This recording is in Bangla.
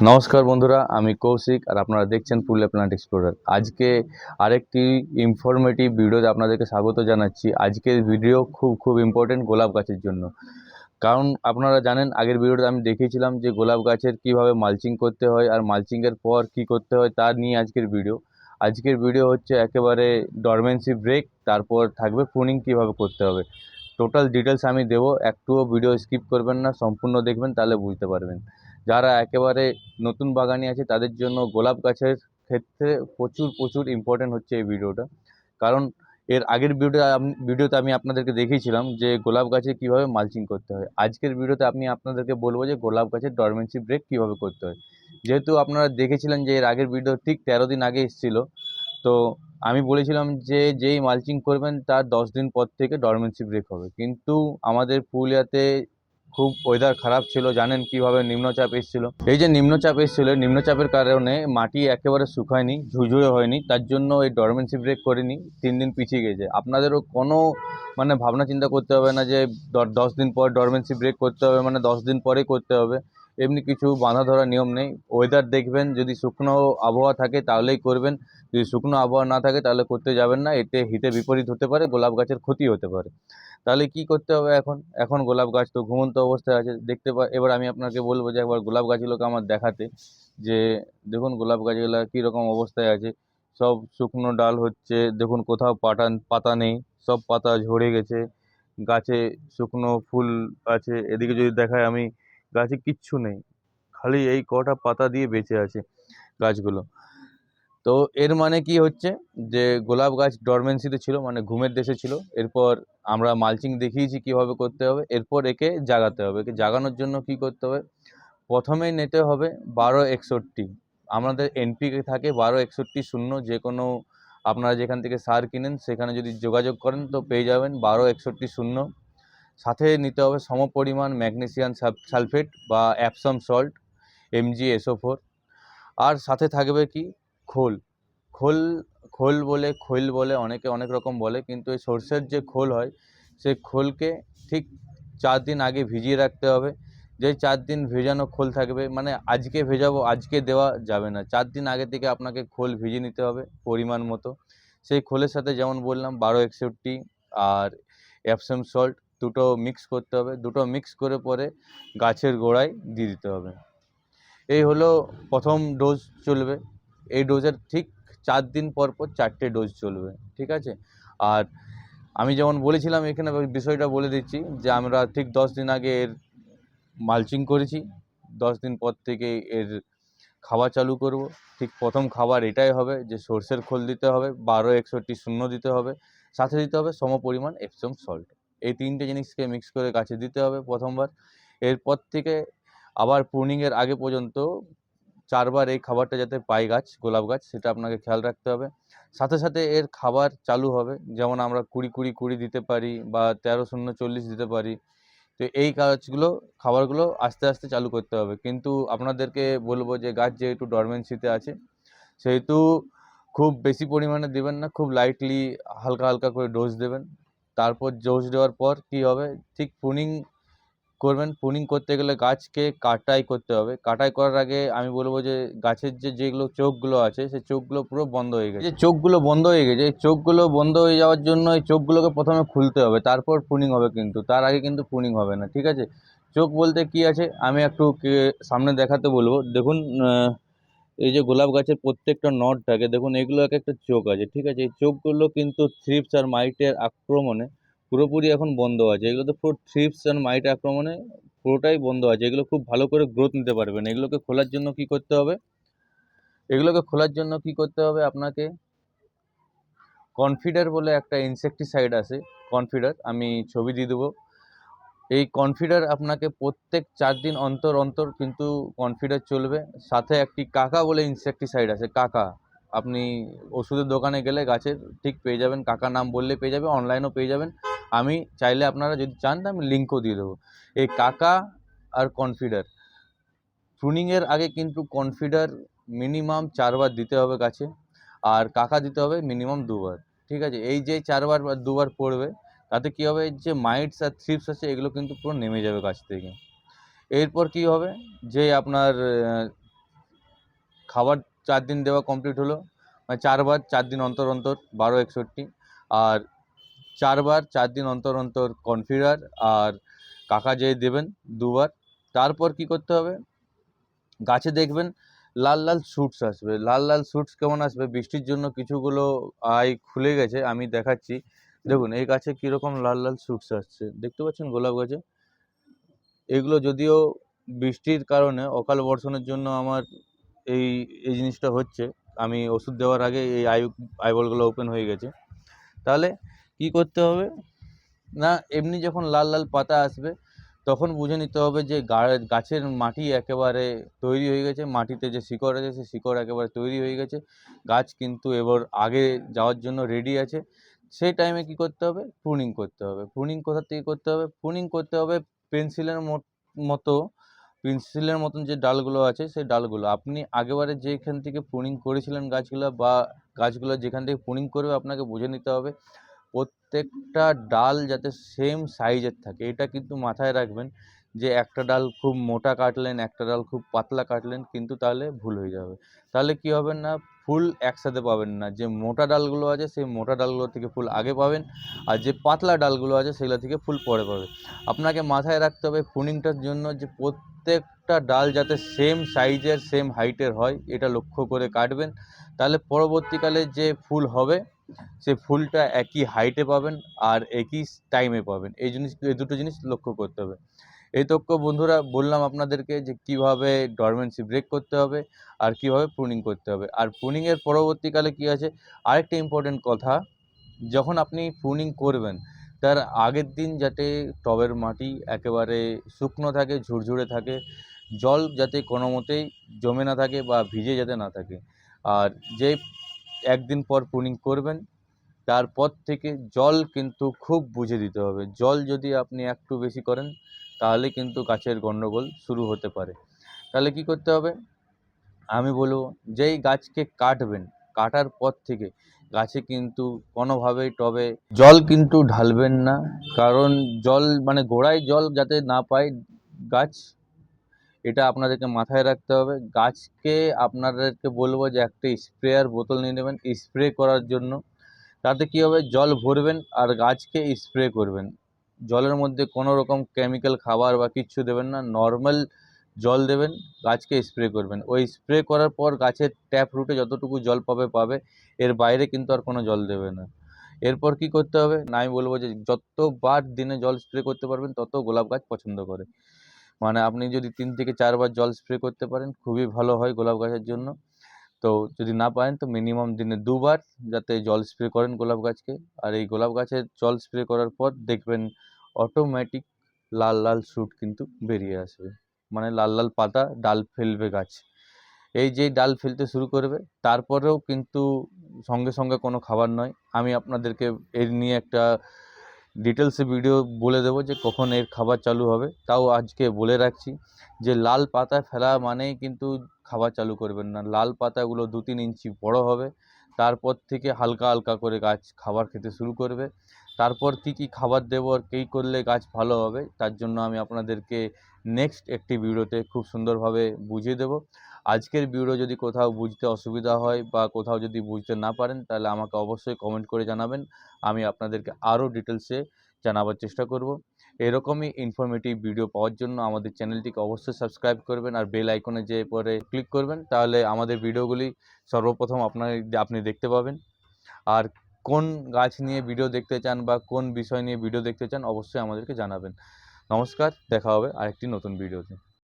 নমস্কার বন্ধুরা, আমি কৌশিক আর আপনারা দেখছেন পুরুলিয়া প্ল্যান্ট এক্সপ্লোরার। আজকে আরেকটি ইনফরমেটিভ ভিডিওতে আপনাদেরকে স্বাগত জানাচ্ছি। আজকের ভিডিও খুব খুব ইম্পর্টেন্ট গোলাপ গাছের জন্য। কারণ আপনারা জানেন, আগের ভিডিওতে আমি দেখিয়েছিলাম যে গোলাপ গাছের কীভাবে মালচিং করতে হয় আর মালচিংয়ের পর কি করতে হয় তার নিয়ে আজকের ভিডিও আজকের ভিডিও হচ্ছে একেবারে ডরমেন্সি ব্রেক তারপর থাকবে প্রুনিং কীভাবে করতে হবে। টোটাল ডিটেলস আমি দেবো, একটুও ভিডিও স্কিপ করবেন না, সম্পূর্ণ দেখবেন, তাহলে বুঝতে পারবেন। যারা একেবারে নতুন বাগানি আছে, তাদের জন্য গোলাপ গাছের ক্ষেত্রে প্রচুর প্রচুর ইম্পর্টেন্ট হচ্ছে এই ভিডিওটা। কারণ এর আগের ভিডিওতে আম- ভিডিওতে আমি আপনাদেরকে দেখিয়েছিলাম যে গোলাপ গাছে কীভাবে মালচিং করতে হয়। আজকের ভিডিওতে আমি আপনাদেরকে বলব যে গোলাপ গাছের ডরমেন্সি ব্রেক কীভাবে করতে হয়। যেহেতু আপনারা দেখেছিলেন যে এর আগের ভিডিও ঠিক তেরো দিন আগে এসেছিল, তো আমি বলেছিলাম যে যেই মালচিং করবেন তার দশ দিন পর থেকে ডরমেন্সি ব্রেক হবে। কিন্তু আমাদের পুরুলিয়াতে খুব ওয়েদার খারাপ ছিল, জানেন কীভাবে নিম্নচাপ এসেছিল? এই যে নিম্নচাপ এসেছিল নিম্নচাপের কারণে মাটি একেবারে শুকায়নি, ঝুরঝুরে হয়নি, তার জন্য এই ডরমেন্সি ব্রেক করেনি, তিন দিন পিছিয়ে গেছে। আপনাদেরও কোনো মানে ভাবনা চিন্তা করতে হবে না যে দশ দিন পর ডরমেন্সি ব্রেক করতে হবে মানে দশ দিন পরেই করতে হবে। এমনি কিছু বাঁধা ধরা নিয়ম নেই। ওয়েদার দেখবেন, যদি শুকনো আবহাওয়া থাকে তাহলেই করবেন, যদি শুকনো আবহাওয়া না থাকে তাহলে করতে যাবেন না, এতে হিতে বিপরীত হতে পারে, গোলাপ গাছের ক্ষতি হতে পারে। তাহলে কি করতে হবে এখন? এখন গোলাপ গাছ তো ঘুমন্ত অবস্থায় আছে। দেখতে পা, এবার আমি আপনাকে বলব যে একবার গোলাপ গাছগুলোকে আমার দেখাতে যে, দেখুন গোলাপ গাছগুলো কীরকম অবস্থায় আছে। সব শুকনো ডাল হচ্ছে, দেখুন কোথাও পাতা পাতা নেই, সব পাতা ঝরে গেছে। গাছে শুকনো ফুল আছে, এদিকে যদি দেখায় আমি, গাছে কিচ্ছু নেই। খালি এই কটা পাতা দিয়ে বেঁচে আছে গাছগুলো। তো এর মানে কি হচ্ছে? যে গোলাপ গাছ ডরমেন্সিতে ছিল মানে ঘুমের দেশে ছিল। এরপর আমরা মালচিং দেখিয়েছি কীভাবে করতে হবে। এরপর একে জাগাতে হবে। একে জাগানোর জন্য কি করতে হবে? প্রথমেই নিতে হবে বারো একষট্টি। আমাদের এনপিকে থাকে বারো একষট্টি শূন্য। যে কোনো আপনারা যেখান থেকে সার কিনেন, সেখানে যদি যোগাযোগ করেন তো পেয়ে যাবেন বারো একষট্টি শূন্য। সাথে নিতে হবে সমপরিমাণ ম্যাগনেসিয়াম সালফেট বা Epsom salt MG SO four আর সাথে থাকবে কি? খোল। খোল খোল বলে, খৈল বলে অনেকে অনেক রকম বলে, কিন্তু এই সর্ষের যে খোল হয়, সেই খোলকে ঠিক চার দিন আগে ভিজিয়ে রাখতে হবে। যে চার দিন ভেজানো খোল থাকবে মানে আজকে ভেজাবো, আজকে দেওয়া যাবে না। চার দিন আগে থেকে আপনাকে খোল ভিজিয়ে নিতে হবে পরিমাণ মতো। সেই খোলের সাথে যেমন বললাম, বারো একষট্টি আর অ্যাপসাম সল্ট দুটো মিক্স করতে হবে। দুটো মিক্স করে পরে গাছের গোড়ায় দিয়ে দিতে হবে। এই হলো প্রথম ডোজ চলবে। এই ডোজের ঠিক চার দিন পর পর চারটে ডোজ চলবে, ঠিক আছে? আর আমি যেমন বলেছিলাম, এখানে বিষয়টা বলে দিচ্ছি যে আমরা ঠিক দশ দিন আগে এর মালচিং করেছি, দশ দিন পর থেকে এর খাবার চালু করব। ঠিক প্রথম খাবার এটাই হবে যে সর্ষের খোল দিতে হবে, বারো, একষট্টি, শূন্য দিতে হবে, সাথে দিতে হবে সমপরিমাণ এপসম সল্ট এই তিনটে জিনিসকে মিক্স করে গাছে দিতে হবে প্রথমবার। এরপর থেকে আবার প্রুনিংয়ের আগে পর্যন্ত চারবার এই খাবারটা যাতে পায় গাছ, গোলাপ গাছ, সেটা আপনাকে খেয়াল রাখতে হবে। সাথে সাথে এর খাবার চালু হবে, যেমন আমরা কুড়ি কুড়ি কুড়ি দিতে পারি বা তেরো শূন্য চল্লিশ দিতে পারি। তো এই কাজগুলো খাবারগুলো আস্তে আস্তে চালু করতে হবে। কিন্তু আপনাদেরকে বলব যে গাছ যেহেতু ডরমেন্সিতে আছে, সেহেতু খুব বেশি পরিমাণে দেবেন না, খুব লাইটলি হালকা হালকা করে ডোজ দেবেন। তারপর ডোজ দেওয়ার পর কী হবে? ঠিক প্রুনিং করবেন। প্রুনিং করতে গেলে গাছকে কাটাই করতে হবে। কাটাই করার আগে আমি বলব যে, গাছের যে, যেগুলো চোখগুলো আছে, সেই চোখগুলো পুরো বন্ধ হয়ে গেছে। যে, চোখগুলো বন্ধ হয়ে গেছে, এই চোখগুলো বন্ধ হয়ে যাওয়ার জন্য এই চোখগুলোকে প্রথমে খুলতে হবে। তারপর প্রুনিং হবে কিন্তু। তার আগে কিন্তু প্রুনিং হবে না, ঠিক আছে? চোখ বলতে কি আছে? আমি একটু সামনে দেখাতে বলব। দেখুন এই যে গোলাপ গাছের প্রত্যেকটা নট থাকে দেখুন এগুলো এক একটা চোখ আছে, ঠিক আছে? এই চোখগুলো কিন্তু থ্রিপস আর মাইটের আক্রমণে পুরোপুরি এখন বন্ধ আছে। এগুলো তো পুরো থ্রিপস অ্যান্ড মাইট আক্রমণে পুরোটাই বন্ধ আছে। এগুলো খুব ভালো করে গ্রোথ নিতে পারবেন। এগুলোকে খোলার জন্য কি করতে হবে? এগুলোকে খোলার জন্য কি করতে হবে আপনাকে? কনফিডার বলে একটা ইনসেকটিসাইড আছে। কনফিডার আমি ছবি দিয়ে দেবো। এই কনফিডার আপনাকে প্রত্যেক চার দিন অন্তর অন্তর কিন্তু কনফিডার চলবে। সাথে একটি কাকা বলে ইনসেকটিসাইড আছে। কাকা, আপনি ওষুধের দোকানে গেলে গাছের ঠিক পেয়ে যাবেন। কাকা নাম বললে পেয়ে যাবে অনলাইনেও পেয়ে যাবেন। আমি চাইলে আপনারা যদি চান আমি লিঙ্কও দিয়ে দেবো। এই কাকা আর কনফিডার প্রুনিংয়ের আগে কিন্তু কনফিডার মিনিমাম চারবার দিতে হবে গাছে আর কাকা দিতে হবে মিনিমাম দুবার। ঠিক আছে? এই যে চারবার বা দুবার পড়বে, তাতে কী হবে? যে মাইটস আর থ্রিপস আছে, এগুলো কিন্তু পুরো নেমে যাবে গাছ থেকে। এরপর কী হবে? যে আপনার খাবার চার দিন দেওয়া কমপ্লিট হলো মানে চারবার, চার দিন অন্তর অন্তর, বারো, একষট্টি, আর চারবার, চার দিন অন্তর অন্তর কনফিডার আর কাকা যেয়ে দেবেন দুবার। তারপর কি করতে হবে? গাছে দেখবেন লাল লাল শুটস আসবে। লাল লাল শুটস কেমন আসবে? বৃষ্টির জন্য কিছুগুলো আই খুলে গেছে, আমি দেখাচ্ছি। দেখুন, এই গাছে কীরকম লাল লাল শুটস আসছে। দেখতে পাচ্ছেন গোলাপ গাছে? এগুলো যদিও বৃষ্টির কারণে অকাল বর্ষণের জন্য আমার এই এই জিনিসটা হচ্ছে। আমি ওষুধ দেওয়ার আগে এই আই আইবলগুলো ওপেন হয়ে গেছে। তাহলে কি করতে হবে? না, এমনি যখন লাল লাল পাতা আসবে, তখন বুঝে নিতে হবে যে গাছের মাটি একেবারে তৈরি হয়ে গেছে, মাটিতে যে শিকড় আছে, সেই শিকড় একেবারে তৈরি হয়ে গেছে। গাছ কিন্তু এবার আগে যাওয়ার জন্য রেডি আছে। সেই টাইমে কি করতে হবে? প্রুনিং করতে হবে। প্রুনিং কোথা থেকে করতে হবে? প্রুনিং করতে হবে পেন্সিলের মতো পেন্সিলের মতন যে ডালগুলো আছে, সেই ডালগুলো। আপনি আগেবারে যেখান থেকে প্রুনিং করেছিলেন গাছগুলো বা গাছগুলো যেখান থেকে প্রুনিং করবে, আপনাকে বুঝে নিতে হবে। প্রত্যেকটা ডাল যাতে সেম সাইজের থাকে, এটা কিন্তু মাথায় রাখবেন যে একটা ডাল খুব মোটা কাটলেন, একটা ডাল খুব পাতলা কাটলেন, কিন্তু তাহলে ভুল হয়ে যাবে। তাহলে কি হবে না, ফুল একসাথে পাবেন না। যে মোটা ডালগুলো আছে, সেই মোটা ডালগুলো থেকে ফুল আগে পাবেন, আর যে পাতলা ডালগুলো আছে, সেগুলো থেকে ফুল পরে পাবে আপনাকে মাথায় রাখতে হবে প্রুনিংটার জন্য যে প্রত্যেকটা ডাল যাতে সেম সাইজের সেম হাইটের হয়, এটা লক্ষ্য করে কাটবেন। তাহলে পরবর্তীকালে যে ফুল হবে সে ফুলটা একই হাইটে পাবেন আর একই টাইমে পাবেন। এই জিনিস, এই দুটো জিনিস লক্ষ্য করতে হবে। এই তক্ষ বন্ধুরা, বললাম আপনাদেরকে যে কীভাবে ডরমেন্সি ব্রেক করতে হবে আর কীভাবে প্রুনিং করতে হবে। আর প্রুনিংয়ের পরবর্তীকালে কি আছে? আরেকটা ইম্পর্টেন্ট কথা, যখন আপনি প্রুনিং করবেন, তার আগের দিন যাতে টবের মাটি একেবারে শুকনো থাকে, ঝুরঝুরে থাকে, জল যাতে কোনো মতেই জমে না থাকে বা ভিজে যাতে না থাকে। আর যে একদিন পর প্রুনিং করবেন, তারপর থেকে জল কিন্তু খুব বুঝে দিতে হবে। জল যদি আপনি একটু বেশি করেন, তাহলে কিন্তু গাছের গণ্ডগোল শুরু হতে পারে। তাহলে কি করতে হবে? আমি বলব, যেই গাছকে কাটবেন, কাটার পর থেকে গাছে কিন্তু কোনোভাবেই টবে জল কিন্তু ঢালবেন না। কারণ জল মানে গোড়ায় জল যাতে না পায়, গাছ এটা আপনাদেরকে মাথায় রাখতে হবে। গাছকে আপনাদেরকে বলব যে একটা স্প্রেয়ার বোতল নিয়ে নেবেন, স্প্রে করার জন্য। তাতে কী হবে? জল ভরবেন আর গাছকে স্প্রে করবেন। জলের মধ্যে কোনো রকম কেমিক্যাল খাবার বা কিচ্ছু দেবেন না। নর্মাল জল দেবেন, গাছকে স্প্রে করবেন। ওই স্প্রে করার পর গাছের ট্যাপ রুটে যতটুকু জল পাবে পাবে। এর বাইরে কিন্তু আর কোনো জল দেবে না। এরপর কি করতে হবে? না আমি বলব যে যতবার দিনে জল স্প্রে করতে পারবেন, তত গোলাপ গাছ পছন্দ করে। মানে আপনি যদি তিন থেকে চারবার জল স্প্রে করতে পারেন, খুবই ভালো হয় গোলাপ গাছের জন্য। তো যদি না পারেন, তো মিনিমাম দিনে দুবার যাতে জল স্প্রে করেন গোলাপ গাছকে। আর এই গোলাপ গাছের জল স্প্রে করার পর দেখবেন অটোমেটিক লাল লাল শ্যুট কিন্তু বেরিয়ে আসবে। মানে লাল লাল পাতা ডাল ফেলবে গাছ। এই যে ডাল ফেলতে শুরু করবে, তারপরেও কিন্তু সঙ্গে সঙ্গে কোনো খাবার নয়। আমি আপনাদেরকে এর নিয়ে একটা ডিটেলসে ভিডিও বলে দেবো যে কখন এর খাবার চালু হবে। তাও আজকে বলে রাখছি যে লাল পাতা ফেলা মানেই কিন্তু খাবার চালু করবেন না। লাল পাতাগুলো দু তিন ইঞ্চি বড় হবে, তারপর থেকে হালকা হালকা করে গাছ খাবার খেতে শুরু করবে। তারপর কী কী খাবার দেবো আর কী করলে গাছ ভালো হবে, তার জন্য আমি আপনাদেরকে নেক্সট একটি ভিডিওতে খুব সুন্দরভাবে বুঝিয়ে দেবো। আজকের ভিডিও যদি কোথাও বুঝতে অসুবিধা হয় বা কোথাও যদি বুঝতে না পারেন, তাহলে আমাকে অবশ্যই কমেন্ট করে জানাবেন। আমি আপনাদেরকে আরও ডিটেলসে জানাবার চেষ্টা করব। এরকমই ইনফরমেটিভ ভিডিও পাওয়ার জন্য আমাদের চ্যানেলটিকে অবশ্যই সাবস্ক্রাইব করবেন আর বেল আইকনে যে পরে ক্লিক করবেন, তাহলে আমাদের ভিডিওগুলি সর্বপ্রথম আপনার, আপনি দেখতে পাবেন। আর কোন গাছ নিয়ে ভিডিও দেখতে চান বা কোন বিষয় নিয়ে ভিডিও দেখতে চান, অবশ্যই আমাদেরকে জানাবেন। নমস্কার, দেখা হবে আরেকটি নতুন ভিডিওতে